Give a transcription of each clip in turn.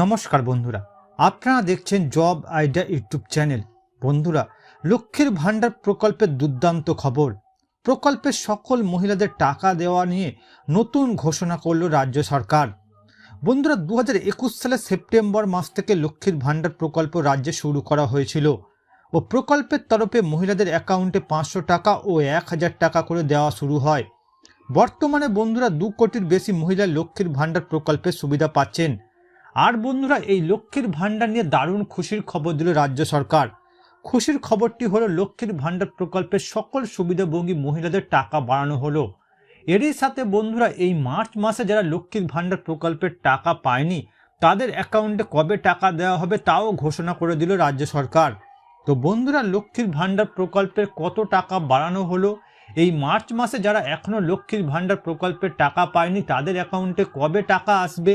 নমস্কার বন্ধুরা। আপনারা দেখছেন জব আইডিয়া ইউটিউব চ্যানেল। বন্ধুরা, লক্ষ্মীর ভাণ্ডার প্রকল্পের দুর্দান্ত খবর। প্রকল্পের সকল মহিলাদের টাকা দেওয়া নিয়ে নতুন ঘোষণা করল রাজ্য সরকার। বন্ধুরা দু একুশ সালের সেপ্টেম্বর মাস থেকে লক্ষ্মীর ভাণ্ডার প্রকল্প রাজ্যে শুরু করা হয়েছিল ও প্রকল্পের তরফে মহিলাদের অ্যাকাউন্টে পাঁচশো টাকা ও এক হাজার টাকা করে দেওয়া শুরু হয়। বর্তমানে বন্ধুরা, দু কোটির বেশি মহিলা লক্ষ্মীর ভাণ্ডার প্রকল্পের সুবিধা পাচ্ছেন। আর বন্ধুরা, এই লক্ষ্মীর ভাণ্ডার নিয়ে দারুণ খুশির খবর দিল রাজ্য সরকার। খুশির খবরটি হলো, লক্ষ্মীর ভাণ্ডার প্রকল্পের সকল সুবিধাভোগী মহিলাদের টাকা বাড়ানো হলো। এরই সাথে বন্ধুরা, এই মার্চ মাসে যারা লক্ষ্মীর ভাণ্ডার প্রকল্পের টাকা পায়নি, তাদের অ্যাকাউন্টে কবে টাকা দেওয়া হবে তাও ঘোষণা করে দিল রাজ্য সরকার। তো বন্ধুরা, লক্ষ্মীর ভাণ্ডার প্রকল্পের কত টাকা বাড়ানো হলো? এই মার্চ মাসে যারা এখনও লক্ষ্মীর ভাণ্ডার প্রকল্পের টাকা পায়নি, তাদের অ্যাকাউন্টে কবে টাকা আসবে?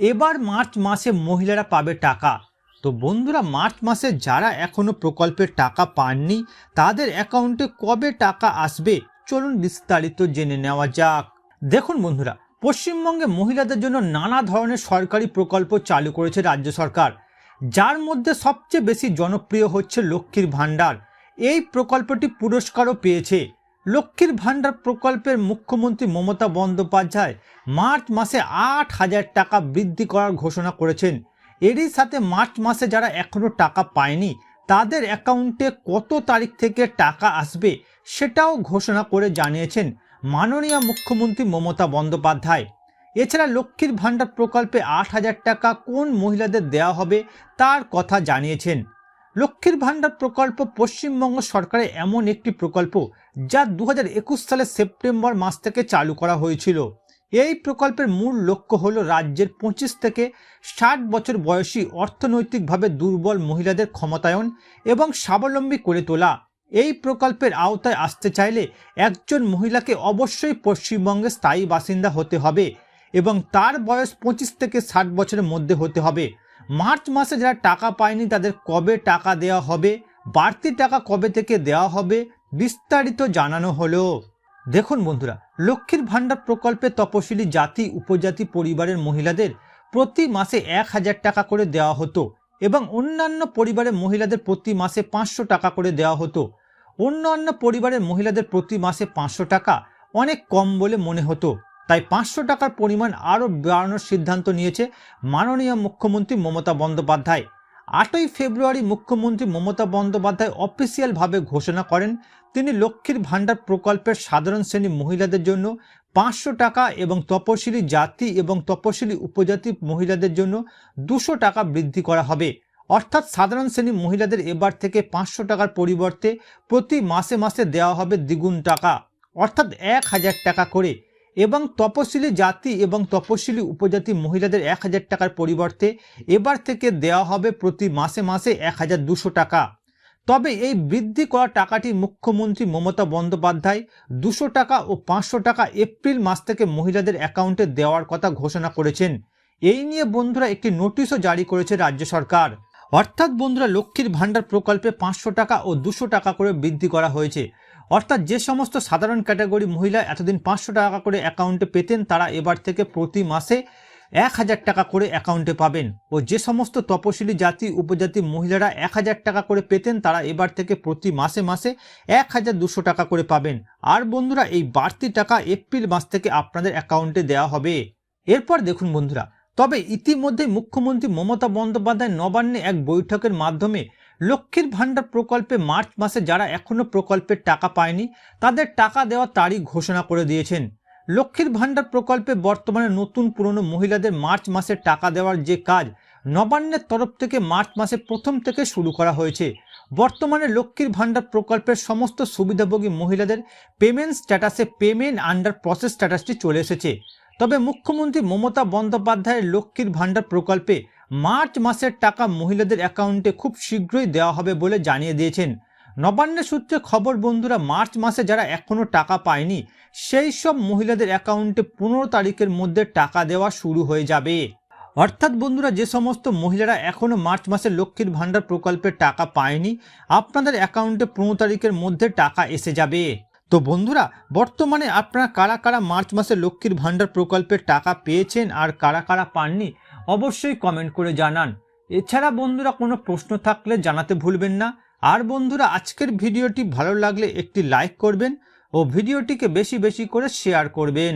এবার মার্চ মাসে মহিলারা পাবে টাকা। তো বন্ধুরা, মার্চ মাসে যারা এখনও প্রকল্পের টাকা পাননি, তাদের অ্যাকাউন্টে কবে টাকা আসবে, চলুন বিস্তারিত জেনে নেওয়া যাক। দেখুন বন্ধুরা, পশ্চিমবঙ্গে মহিলাদের জন্য নানা ধরনের সরকারি প্রকল্প চালু করেছে রাজ্য সরকার। যার মধ্যে সবচেয়ে বেশি জনপ্রিয় হচ্ছে লক্ষ্মীর ভাণ্ডার। এই প্রকল্পটি পুরস্কারও পেয়েছে। লক্ষ্মীর ভাণ্ডার প্রকল্পের মুখ্যমন্ত্রী মমতা বন্দ্যোপাধ্যায় মার্চ মাসে আট হাজার টাকা বৃদ্ধি করার ঘোষণা করেছেন। এরই সাথে মার্চ মাসে যারা এখনও টাকা পায়নি, তাদের অ্যাকাউন্টে কত তারিখ থেকে টাকা আসবে সেটাও ঘোষণা করে জানিয়েছেন মাননীয় মুখ্যমন্ত্রী মমতা বন্দ্যোপাধ্যায়। এছাড়া লক্ষ্মীর ভাণ্ডার প্রকল্পে আট হাজার টাকা কোন মহিলাদের দেওয়া হবে তার কথা জানিয়েছেন। লক্ষ্মীর ভাণ্ডার প্রকল্প পশ্চিমবঙ্গ সরকারের এমন একটি প্রকল্প যা দু হাজার একুশ সালের সেপ্টেম্বর মাস থেকে চালু করা হয়েছিল। এই প্রকল্পের মূল লক্ষ্য হল রাজ্যের পঁচিশ থেকে ষাট বছর বয়সী অর্থনৈতিকভাবে দুর্বল মহিলাদের ক্ষমতায়ন এবং স্বাবলম্বী করে তোলা। এই প্রকল্পের আওতায় আসতে চাইলে একজন মহিলাকে অবশ্যই পশ্চিমবঙ্গে স্থায়ী বাসিন্দা হতে হবে এবং তার বয়স পঁচিশ থেকে ষাট বছরের মধ্যে হতে হবে। মার্চ মাসে যারা টাকা পায়নি তাদের কবে টাকা দেওয়া হবে? বাড়তি টাকা কবে থেকে দেওয়া হবে? বিস্তারিত জানানো হলো। দেখুন বন্ধুরা, লক্ষ্মীর ভাণ্ডার প্রকল্পে তপশিলি জাতি, উপজাতি পরিবারের মহিলাদের প্রতি মাসে এক হাজার টাকা করে দেওয়া হতো এবং অন্যান্য পরিবারের মহিলাদের প্রতি মাসে পাঁচশো টাকা করে দেওয়া হতো। অন্যান্য পরিবারের মহিলাদের প্রতি মাসে পাঁচশো টাকা অনেক কম বলে মনে হতো। তাই পাঁচশো টাকার পরিমাণ আরও বাড়ানোর সিদ্ধান্ত নিয়েছে মাননীয় মুখ্যমন্ত্রী মমতা বন্দ্যোপাধ্যায়। আটই ফেব্রুয়ারি মুখ্যমন্ত্রী মমতা বন্দ্যোপাধ্যায় অফিসিয়ালভাবে ঘোষণা করেন, তিনি লক্ষ্মীর ভাণ্ডার প্রকল্পের সাধারণ শ্রেণি মহিলাদের জন্য পাঁচশো টাকা এবং তপশিলি জাতি এবং তপশিলি উপজাতি মহিলাদের জন্য দুশো টাকা বৃদ্ধি করা হবে। অর্থাৎ সাধারণ শ্রেণি মহিলাদের এবার থেকে পাঁচশো টাকার পরিবর্তে প্রতি মাসে মাসে দেওয়া হবে দ্বিগুণ টাকা। অর্থাৎ এক হাজার টাকা করে। এবং তপশিলি জাতি এবং তপশিলি উপজাতি মহিলাদের এক হাজার টাকার পরিবর্তে এবার থেকে দেওয়া হবে প্রতি মাসে মাসে এক হাজার দুশো টাকা। তবে এই বৃদ্ধি করা টাকাটি মুখ্যমন্ত্রী মমতা বন্দ্যোপাধ্যায় দুশো টাকা ও পাঁচশো টাকা এপ্রিল মাস থেকে মহিলাদের অ্যাকাউন্টে দেওয়ার কথা ঘোষণা করেছেন। এই নিয়ে বন্ধুরা একটি নোটিশও জারি করেছে রাজ্য সরকার। অর্থাৎ বন্ধুরা লক্ষ্মীর ভাণ্ডার প্রকল্পে পাঁচশো টাকা ও দুশো টাকা করে বৃদ্ধি করা হয়েছে। অর্থাৎ যে সমস্ত সাধারণ ক্যাটাগরি মহিলা এতদিন পাঁচশো টাকা করে অ্যাকাউন্টে পেতেন, তারা এবার থেকে প্রতি মাসে এক হাজার টাকা করে অ্যাকাউন্টে পাবেন। ও যে সমস্ত তপশিলি জাতি, উপজাতি মহিলারা এক হাজার টাকা করে পেতেন, তারা এবার থেকে প্রতি মাসে মাসে এক হাজার দুশো টাকা করে পাবেন। আর বন্ধুরা, এই বাড়তি টাকা এপ্রিল মাস থেকে আপনাদের অ্যাকাউন্টে দেওয়া হবে। এরপর দেখুন বন্ধুরা তবে ইতিমধ্যে মুখ্যমন্ত্রী মমতা বন্দ্যোপাধ্যায় নবান্নে এক বৈঠকের মাধ্যমে লক্ষ্মীর ভাণ্ডার প্রকল্পে মার্চ মাসে যারা এখনও প্রকল্পের টাকা পায়নি, তাদের টাকা দেওয়ার তারিখ ঘোষণা করে দিয়েছেন। লক্ষ্মীর ভাণ্ডার প্রকল্পে বর্তমানে নতুন পুরনো মহিলাদের মার্চ মাসে টাকা দেওয়ার যে কাজ, নবান্নের তরফ থেকে মার্চ মাসে প্রথম থেকে শুরু করা হয়েছে। বর্তমানে লক্ষ্মীর ভাণ্ডার প্রকল্পের সমস্ত সুবিধাভোগী মহিলাদের পেমেন্ট স্ট্যাটাসে পেমেন্ট আন্ডার প্রসেস স্ট্যাটাসটি চলে এসেছে। তবে মুখ্যমন্ত্রী মমতা বন্দ্যোপাধ্যায়ের লক্ষ্মীর ভাণ্ডার প্রকল্পে মার্চ মাসের টাকা মহিলাদের অ্যাকাউন্টে খুব শীঘ্রই দেওয়া হবে বলে জানিয়ে দিয়েছেন। নবান্নের সূত্রে খবর, বন্ধুরা, মার্চ মাসে যারা এখনও টাকা পায়নি, সেই সব মহিলাদের অ্যাকাউন্টে পনেরো তারিখের মধ্যে টাকা দেওয়া শুরু হয়ে যাবে। অর্থাৎ, বন্ধুরা, যে সমস্ত মহিলারা এখনও মার্চ মাসে লক্ষ্মীর ভাণ্ডার প্রকল্পের টাকা পায়নি, আপনাদের অ্যাকাউন্টে পনেরো তারিখের মধ্যে টাকা এসে যাবে। তো বন্ধুরা, বর্তমানে আপনারা কারা কারা মার্চ মাসে লক্ষ্মীর ভাণ্ডার প্রকল্পের টাকা পেয়েছেন আর কারা কারা পাননি, অবশ্যই কমেন্ট করে জানান। এছাড়া বন্ধুরা, কোনো প্রশ্ন থাকলে জানাতে ভুলবেন না। আর বন্ধুরা, আজকের ভিডিওটি ভালো লাগলে একটি লাইক করবেন ও ভিডিওটিকে বেশি বেশি করে শেয়ার করবেন।